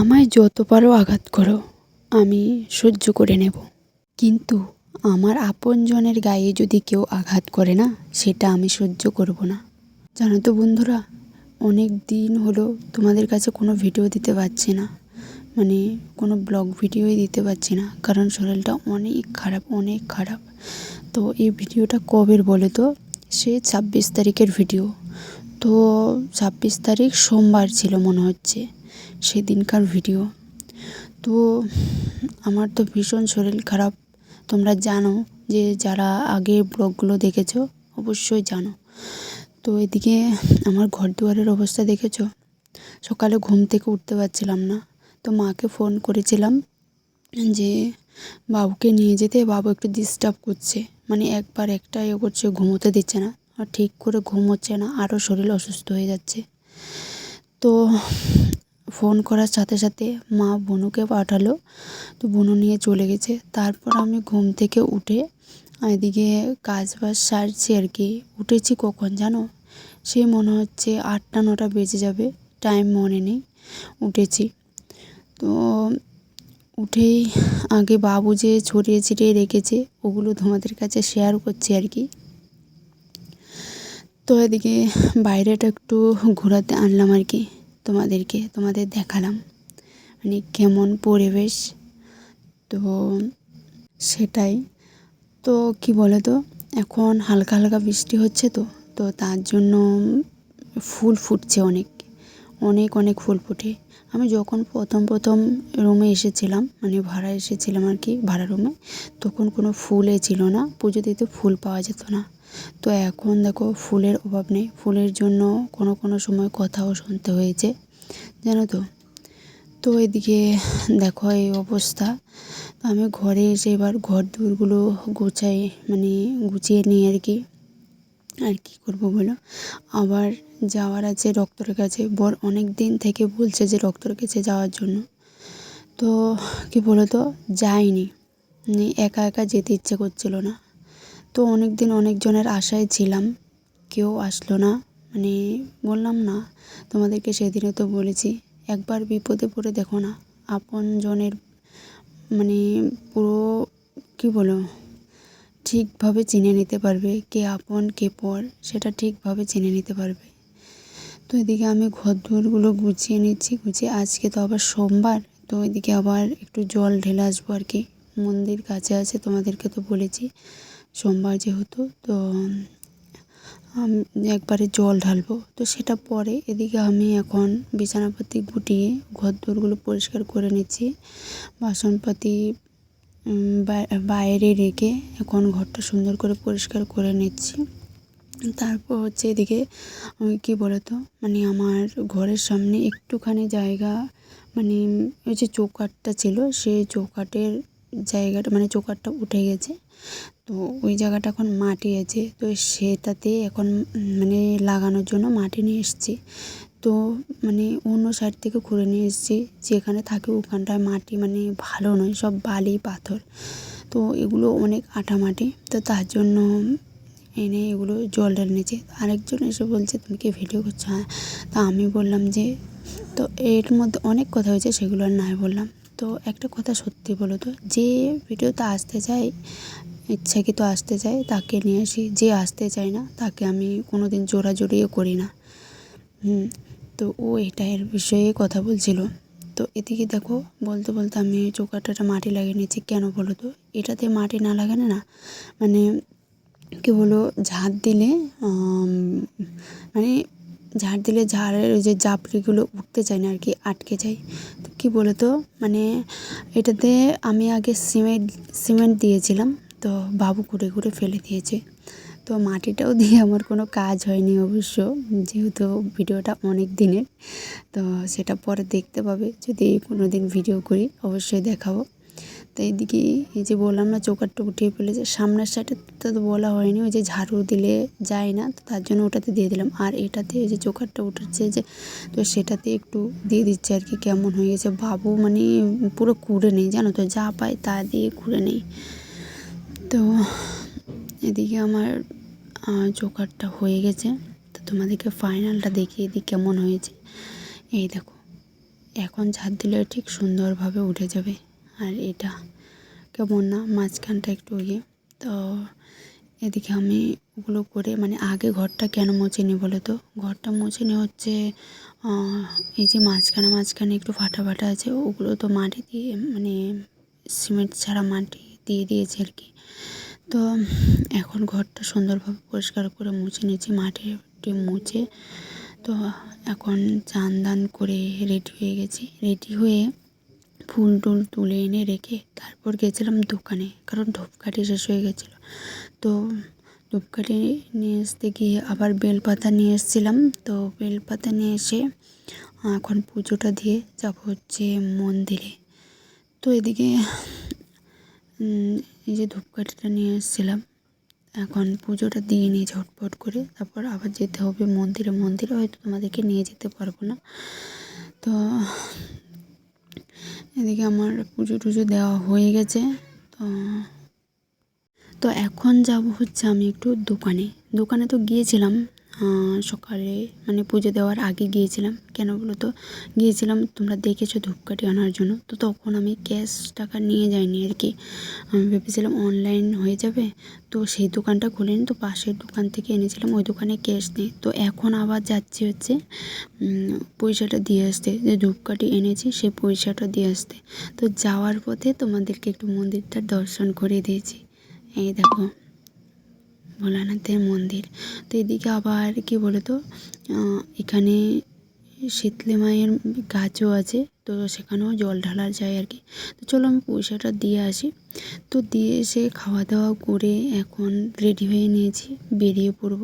আমায় যত পারো আঘাত করো, আমি সহ্য করে নেব। কিন্তু আমার আপনজনের গায়ে যদি কেউ আঘাত করে না, সেটা আমি সহ্য করব না। জানো তো বন্ধুরা, অনেক দিন হলো তোমাদের কাছে কোনো ভিডিও দিতে পারছি না। মানে কোনো ব্লগ ভিডিওই দিতে পারছি না, কারণ শরীরটা অনেক খারাপ অনেক খারাপ। তো এই ভিডিওটা কবের বলে তো? সে ছাব্বিশ তারিখের ভিডিও তো ছাব্বিশ তারিখ সোমবার ছিল মনে হচ্ছে। সেদিনকার ভিডিও। তো আমার তো ভীষণ শরীর খারাপ। তোমরা জানো যে যারা আগে ব্লগগুলো দেখেছ, অবশ্যই জানো। তো এদিকে আমার ঘর দুয়ারের অবস্থা দেখেছ? সকালে ঘুম থেকে উঠতে পারছিলাম না। তো মাকে ফোন করেছিলাম যে, বাবুকে নিয়ে যেতে, বাবু একটু ডিস্টার্ব করছে। মানে একবার একটা ইয়ে করছে, ঘুমোতে দিচ্ছে না। আর ঠিক করে ঘুম হচ্ছে না, আরও শরীর অসুস্থ হয়ে যাচ্ছে। তো ফোন করার সাথে সাথে মা বনুকে পাঠালো। তো বনু নিয়ে চলে গেছে। তারপর আমি ঘুম থেকে উঠে এদিকে কাজ বাজ সারছি আর কি। উঠেছি কখন জানো? সে মনে হচ্ছে আটটা, নটা বেজে যাবে। টাইম মনে নেই। উঠেছি। তো উঠেই আগে বাবু যে ছড়িয়ে ছিটিয়ে রেখেছে, ওগুলো তোমাদের কাছে শেয়ার করছি আর কি। তো এদিকে বাইরেটা একটু ঘোরাতে আনলাম আর কি। তোমাদেরকে, তোমাদের দেখালাম। মানে কেমন পরিবেশ। তো সেটাই। তো কি বলে তো এখন হালকা হালকা বৃষ্টি হচ্ছে তো তো তার জন্য ফুল ফুটছে অনেক। অনেক অনেক ফুল ফোটে। আমি যখন প্রথম প্রথম রুমে এসেছিলাম মানে ভাড়া এসেছিলাম আর কি, ভাড়া রুমে, তখন কোনো ফুলে ছিল না, পুজো দিতে ফুল পাওয়া যেত না। তো এখন দেখো ফুলের অভাব নেই, ফুলের জন্য কোনো কোনো সময় কথাও শুনতে হয়েছে, জানো তো? তো এদিকে দেখো এই অবস্থা। আমি ঘরে এসে এবার ঘর দুয়ারগুলো গোছাই মানে গুছিয়ে নিই আর কি। আর কি করব বলো? আবার যাওয়ার আছে ডক্টরের কাছে। বর অনেক দিন থেকে বলছে যে ডক্টরের কাছে যাওয়ার জন্য। তো কি বলো তো যাইনি মানে একা একা যেতে ইচ্ছে করছিল না। তো অনেক দিন অনেকজনের আশায় ছিলাম। কেউ আসলো না। মানে বললাম না, তোমাদেরকে সেদিনে তো বলেছি। একবার বিপদে পড়ে দেখো না। আপনজনের মানে পুরো কী বলো? ঠিকভাবে চিনে নিতে পারবে কে আপন, কে পর, সেটা ঠিকভাবে চিনে নিতে পারবে। তো এদিকে আমি ঘর দুয়ারগুলো গুছিয়ে নিচ্ছি, গুছিয়ে আজকে তো আবার সোমবার, তো এদিকে আবার একটু জল ঢেলে আসব আর কি। মন্দির কাছে আছে, তোমাদেরকে তো বলেছি সোমবার যেহেতু, তো একবারে জল ঢালবো। তো সেটা পরে এদিকে আমি এখন বিছানাপাতি গুটিয়ে ঘর দোরগুলো পরিষ্কার করে নিচ্ছি। বাসনপাতি বাইরে রেখে এখন ঘরটা সুন্দর করে পরিষ্কার করে নিচ্ছি। তারপর হচ্ছে এদিকে কী বলতো মানে আমার ঘরের সামনে একটুখানি জায়গা মানে ওই যে চৌকাঠটা ছিল, সেই চৌকাঠের জায়গাটা মানে চৌকাঠটা উঠে গেছে। তো ওই জায়গাটা এখন মাটি আছে, তো সেটাতে এখন মানে লাগানোর জন্য মাটি নিয়ে এসেছি। তো মানে অন্য সাইড থেকে ঘুরে নিয়ে এসেছি। যেখানে থাকে ওখানটায় মাটি মানে ভালো নয়, সব বালি, পাথর। তো এগুলো অনেক আটা মাটি। তো তার জন্য এনে এগুলো জল ঢেলে নিয়েছি। আরেকজন এসে বলছে, তুমি কি ভিডিও করছ? হ্যাঁ। তা আমি বললাম যে, তো এর মধ্যে অনেক কথা হয়েছে, সেগুলো আর নাই বললাম। তো একটা কথা সত্যি বলো তো, যে ভিডিওতে আসতে চায় ইচ্ছাকৃত আসতে চায়, তাকে নিয়ে আসি। যে আসতে চায় না, তাকে আমি কোনো দিন জোরাজুরিও করি না। হুম। তো ও এটা এর বিষয়ে কথা বলছিল। তো এদিকে দেখো, বলতে বলতে আমি চৌকাটাটা মাটি লাগিয়ে নিয়েছি কেন বলো তো? এটাতে মাটি না লাগানো না মানে কী বলো ঝাঁট দিলে মানে ঝাড় দিলে ঝাড়ের ওই যে জাপড়িগুলো উঠতে চায় না আর কি, আটকে যায়। তো কী বলো তো মানে এটাতে আমি আগে সিমেন্ট সিমেন্ট দিয়েছিলাম। তো বাবু ঘুরে ঘুরে ফেলে দিয়েছে। তো মাটিটাও দিয়ে আমার কোনো কাজ হয়নি অবশ্য, যেহেতু ভিডিওটা অনেক দিনের। তো সেটা পরে দেখতে পাবে, যদি কোনো দিন ভিডিও করি অবশ্যই দেখাবো। তো এইদিকে এই যে বললাম না চৌকাটটা উঠিয়ে ফেলেছে, সামনের সাইডে তো বলা হয়নি, ওই যে ঝাড়ু দিলে যায় না, তো তার জন্য ওটাতে দিয়ে দিলাম। আর এটাতে ওই যে চৌকাটটা উঠেছে যে, তো সেটাতে একটু দিয়ে দিচ্ছে আর কি, কেমন হয়ে গেছে। বাবু মানে পুরো কুড়ে নেই, জানো তো, যা পায় তা দিয়ে কুড়ে নেই। তো এদিকে আমার চোকারটা হয়ে গেছে। তো তোমাদেরকে ফাইনালটা দেখিয়ে দিই কেমন হয়েছে। এই দেখো, এখন ঝাড় দিলে ঠিক সুন্দরভাবে উঠে যাবে। আর এটা কেমন না, মাঝখানটা একটু ইয়ে। তো এদিকে আমি ওগুলো করে মানে আগে ঘরটা কেন মুছিনি বলো তো? ঘরটা মুছিনি হচ্ছে এই যে মাঝখানে মাঝখানে একটু ফাটা ফাটা আছে, ওগুলো তো মাটি দিয়ে মানে সিমেন্ট ছাড়া মাটি দিয়ে দিয়েছে আর কি। তো এখন ঘরটা সুন্দরভাবে পরিষ্কার করে মুছে নিয়েছি মাটিটি মুছে। তো এখন চান দান করে রেডি হয়ে গেছি। রেডি হয়ে ফুল টুল তুলে এনে রেখে তারপর গেছিলাম দোকানে কারণ ধূপকাঠি শেষ হয়ে গেছিল। তো ধূপকাঠি নিয়ে আসতে গিয়ে আবার বেলপাতা নিয়ে এসেছিলাম। তো বেলপাতা নিয়ে এসে এখন পুজোটা দিয়ে যাব হচ্ছে মন্দিরে। তো এদিকে এই যে ধূপকাঠিটা নিয়ে এসেছিলাম, এখন পুজোটা দিয়ে নিই ঝটপট করে। তারপর আবার যেতে হবে মন্দিরে। মন্দিরে হয়তো তোমাদেরকে নিয়ে যেতে পারব না। তো এদিকে আমার পুজো টুজো দেওয়া হয়ে গেছে। তো তো এখন যাব হচ্ছে আমি একটু দোকানে। দোকানে তো গিয়েছিলাম সকালে মানে পুজো দেওয়ার আগে গিয়েছিলাম। কেন বলো তো? গিয়েছিলাম, তোমরা দেখেছ ধূপকাঠি আনার জন্য। তো তখন আমি ক্যাশ টাকা নিয়ে যাইনি আর কি। আমি ভেবেছিলাম অনলাইন হয়ে যাবে। তো সেই দোকানটা খুলিনি, তো পাশের দোকান থেকে এনেছিলাম, ওই দোকানে ক্যাশ নেই। তো এখন আবার যাচ্ছি হচ্ছে পয়সাটা দিয়ে আসতে। যে ধূপকাঠি এনেছি, সেই পয়সাটা দিয়ে আসতে। তো যাওয়ার পথে তোমাদেরকে একটু মন্দিরটার দর্শন করে দিয়েছি। এই দেখো। ভোলানাথের মন্দির। তো এদিকে আবার কি বলো তো এখানে শীতলে মায়ের গাছও আছে, তো সেখানেও জল ঢালা যায় আর কি। তো চলো আমি পয়সাটা দিয়ে আসি। তো দিয়ে এসে খাওয়া দাওয়া করে এখন রেডি হয়ে নিয়েছি, বেরিয়ে পড়ব।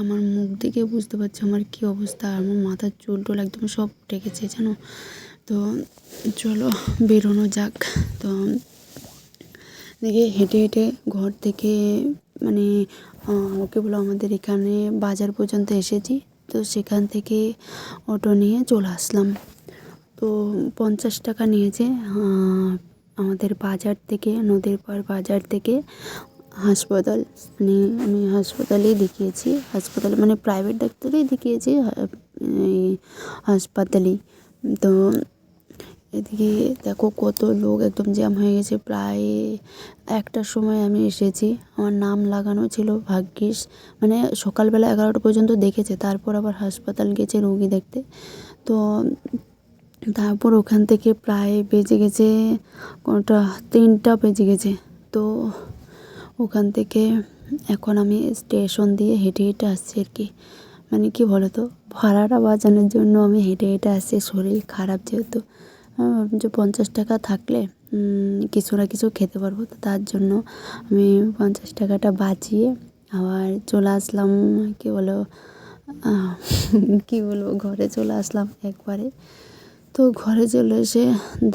আমার মুখ দেখে বুঝতে পারছি আমার কী অবস্থা আমার মাথার চুল টুল একদম সব গেছে জানো? তো চলো বেরোনো যাক। তো দেখে হেঁটে হেঁটে ঘর থেকে মানে ওকে বলো আমাদের এখানে বাজার পর্যন্ত এসেছি। তো সেখান থেকে অটো নিয়ে চলে আসলাম। তো পঞ্চাশ টাকা নিয়েছে আমাদের বাজার থেকে, নদীর পাড় বাজার থেকে হাসপাতাল। মানে আমি হাসপাতালেই দেখিয়েছি, হাসপাতালে মানে প্রাইভেট ডাক্তারেই দেখিয়েছি হাসপাতালেই। তো এদিকে দেখো কত লোক একদম জ্যাম হয়ে গেছে। প্রায় একটার সময় আমি এসেছি। আমার নাম লাগানো ছিল ভাগ্যিস। মানে সকালবেলা এগারোটা পর্যন্ত দেখেছে। তারপর আবার হাসপাতাল গেছে রোগী দেখতে। তো তারপর ওখান থেকে প্রায় বেজে গেছে কোনটা? তিনটা বেজে গেছে। তো ওখান থেকে এখন আমি স্টেশন দিয়ে হেঁটে হেঁটে আসছি আর কি। মানে কি বলো তো ভাড়াটা বাঁচানোর জন্য আমি হেঁটে হেঁটে আসছি। শরীর খারাপ যেহেতু। যে পঞ্চাশ টাকা থাকলে কিছু না কিছু খেতে পারব। তো তার জন্য আমি পঞ্চাশ টাকাটা বাঁচিয়ে আবার চলে আসলাম, কি বলো কি বলব, ঘরে চলে আসলাম একবারে। তো ঘরে চলে এসে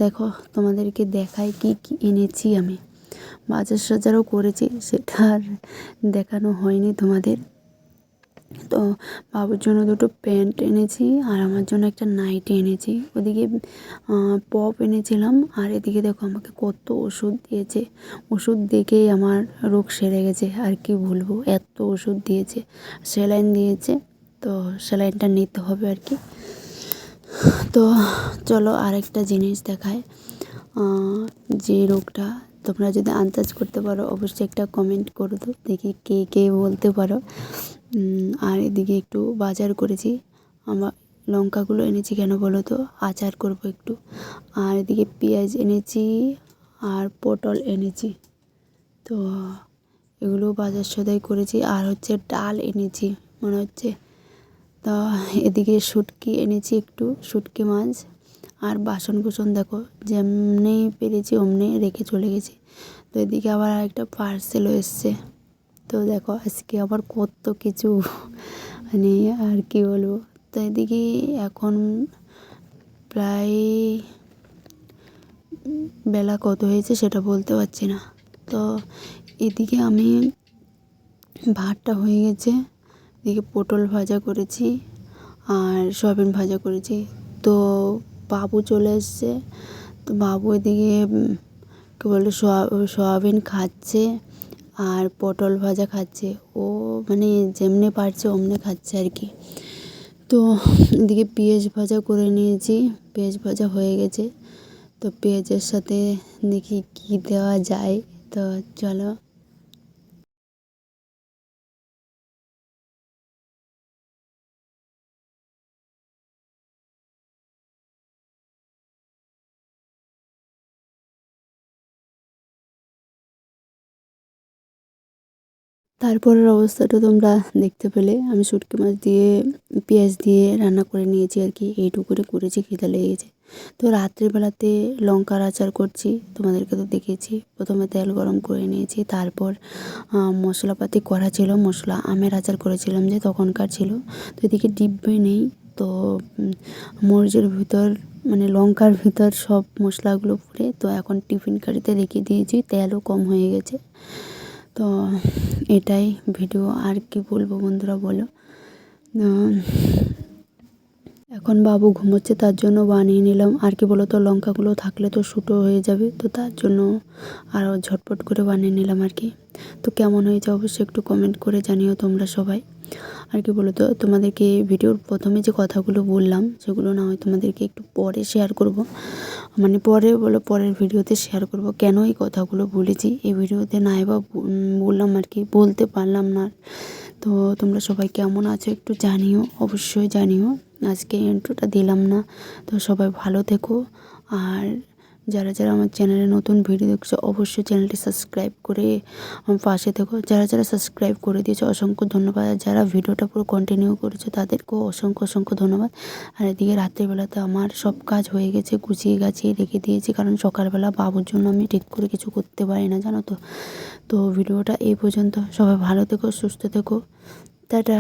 দেখো তোমাদেরকে দেখাই কি কি এনেছি আমি। বাজার সাজারও করেছি, সেটা আর দেখানো হয়নি তোমাদের। তো বাবুর জন্য দুটো প্যান্ট এনেছি আর আমার জন্য একটা নাইটি এনেছি। ওদিকে পপ এনেছিলাম আর এদিকে দেখো আমাকে কত ওষুধ দিয়েছে। ওষুধ দেখেই আমার রোগ সেরে গেছে, আর কি বলব, এত ওষুধ দিয়েছে। স্যালাইন দিয়েছে, তো স্যালাইনটা নিতে হবে আর কি। তো চলো আরেকটা জিনিস দেখায় যে রোগটা তোমরা যদি আন্দাজ করতে পারো, অবশ্যই একটা কমেন্ট করে দাও দেখি কে কে বলতে পারো। আর এদিকে একটু বাজার করেছি। আমার লঙ্কাগুলো এনেছি কেন বলো তো? আচার করব একটু। আর এদিকে পেঁয়াজ এনেছি আর পটল এনেছি। তো এগুলো বাজার সদাই করেছি। আর হচ্ছে ডাল এনেছি, মনে হচ্ছে। তো এদিকে শুটকি এনেছি একটু, শুটকি মাছ। আর বাসন কুসন দেখো যেমনি পেরেছি অমনি রেখে চলে গেছি। তো এদিকে আবার একটা পার্সেলও এসছে। তো দেখো আজকে আবার কত কিছু মানে আর কি বলব? তো এদিকে এখন প্রায় বেলা কত হয়েছে সেটা বলতে পারছি না। তো এদিকে আমি ভাতটা হয়ে গেছে, এদিকে পটল ভাজা করেছি আর সয়াবিন ভাজা করেছি। তো বাবু চলে এসছে, তো বাবু এদিকে কী বলে, সয়া- সয়াবিন খাচ্ছে। আর পটল ভাজা খাচ্ছে। ও মানে যেমনি পারছে অমনি খাচ্ছে আর কি। তো এদিকে পেঁয়াজ ভাজা করে নিয়েছি। পেঁয়াজ ভাজা হয়ে গেছে। তো পেঁয়াজের সাথে দেখি কী দেওয়া যায়। তো চলো তারপরের অবস্থাটা তোমরা দেখতে পেলে। আমি শুটকি মাছ দিয়ে, পেঁয়াজ দিয়ে রান্না করে নিয়েছি আর কি। এইটুকুরে করেছি, খিদে লেগেছে। তো রাত্রিবেলাতে লঙ্কার আচার করছি, তোমাদেরকে তো দেখেছি। প্রথমে তেল গরম করে নিয়েছি, তারপর মশলাপাতি করা ছিল, মশলা আমের আচার করেছিলাম যে তখনকার ছিল। তো এদিকে ডিব্বে নেই, তো মরিচের ভিতর মানে লঙ্কার ভিতর সব মশলাগুলো পুড়ে, তো এখন টিফিন কারিতে রেখে দিয়েছি, তেলও কম হয়ে গেছে। তো এটাই ভিডিও আর কি বলব বন্ধুরা বলো? এখন বাবু ঘুমোচ্ছে, তার জন্য বানিয়ে নিলাম। আর কি বলো তো লঙ্কাগুলো থাকলে তো শুটো হয়ে যাবে, তো তার জন্য আরও ঝটপট করে বানিয়ে নিলাম আর কি। তো কেমন হয়েছে অবশ্যই একটু কমেন্ট করে জানিও তোমরা সবাই। আর কি বলো তো তোমাদেরকে ভিডিওর প্রথমে যে কথাগুলো বললাম, সেগুলো না হয় তোমাদেরকে একটু পরে শেয়ার করব। মানে পরে বলো, পরের ভিডিওতে শেয়ার করব কেন এই কথাগুলো বলেছি। এই ভিডিওতে নাই বা বললাম আর কি, বলতে পারলাম না তো তোমরা সবাই কেমন আছো একটু জানিও, অবশ্যই জানিও। আজকে ইন্ট্রোটা দিলাম না। তো সবাই ভালো থেকো। আর যারা যারা আমার চ্যানেলে নতুন ভিডিও দেখছ, অবশ্যই চ্যানেলটি সাবস্ক্রাইব করে আমার পাশে থেকো। যারা যারা সাবস্ক্রাইব করে দিয়েছ, অসংখ্য ধন্যবাদ। আর যারা ভিডিওটা পুরো কন্টিনিউ করেছ, তাদেরকেও অসংখ্য অসংখ্য ধন্যবাদ। আর এদিকে রাত্রিবেলাতে আমার সব কাজ হয়ে গেছে, গুছিয়ে গাছিয়ে রেখে দিয়েছি, কারণ সকালবেলা বাবুর জন্য আমি ঠিক করে কিছু করতে পারি না, জানো তো। তো ভিডিওটা এই পর্যন্ত। সবাই ভালো থেকো, সুস্থ থেকো। টাটা।